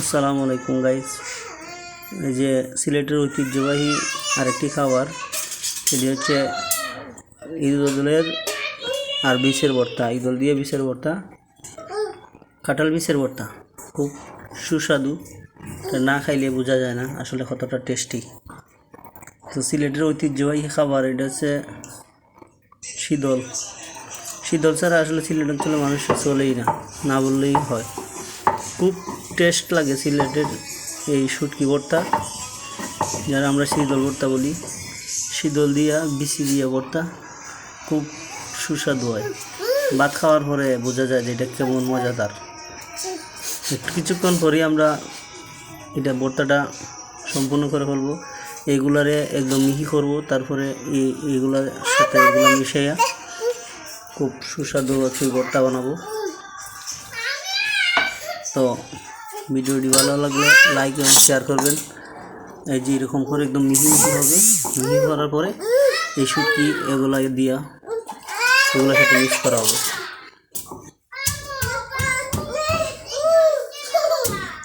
আসসালামু আলাইকুম গাইস এই যে সিলেটের ঐতিহ্যবাহী আরেকটি খাবার সেটি হচ্ছে ঈদুলের আর বিষের ভর্তা। ঈদল দিয়ে বিষের ভর্তা। কাঁঠাল বিষের ভর্তা। খুব সুস্বাদু। না খাইলে বোঝা যায় না আসলে কতটা টেস্টি তো সিলেটের ঐতিহ্যবাহী খাবার, এটা হচ্ছে শীতল। শীতল ছাড়া আসলে সিলেট অঞ্চলে মানুষ চলেই না না বললেই হয়। খুব টেস্ট লাগে সিলেটের এই শুটকি ভর্তা। যারা আমরা শীতল ভর্তা বলি, শীতল দিয়া, বিচি দিয়া ভর্তা, খুব সুস্বাদু হয়। ভাত খাওয়ার পরে বোঝা যায় যে এটা কেমন মজাদার। কিছুক্ষণ পরেই আমরা এটা ভর্তাটা সম্পূর্ণ করে ফেলব। এইগুলারে একদম মিহি করব, তারপরে এই এইগুলার সাথে এগুলো মিশাইয়া খুব সুস্বাদু একটি ভর্তা বানাবো। তো ভিডিওটি ভালো লাগলে লাইক এবং শেয়ার করবেন। এই যে এরকম করে একদম মিহি মিহি হবে। মিহি করার পরে এই শুটকি এগুলা দিয়া এগুলোর সাথে মিক্স করা হবে।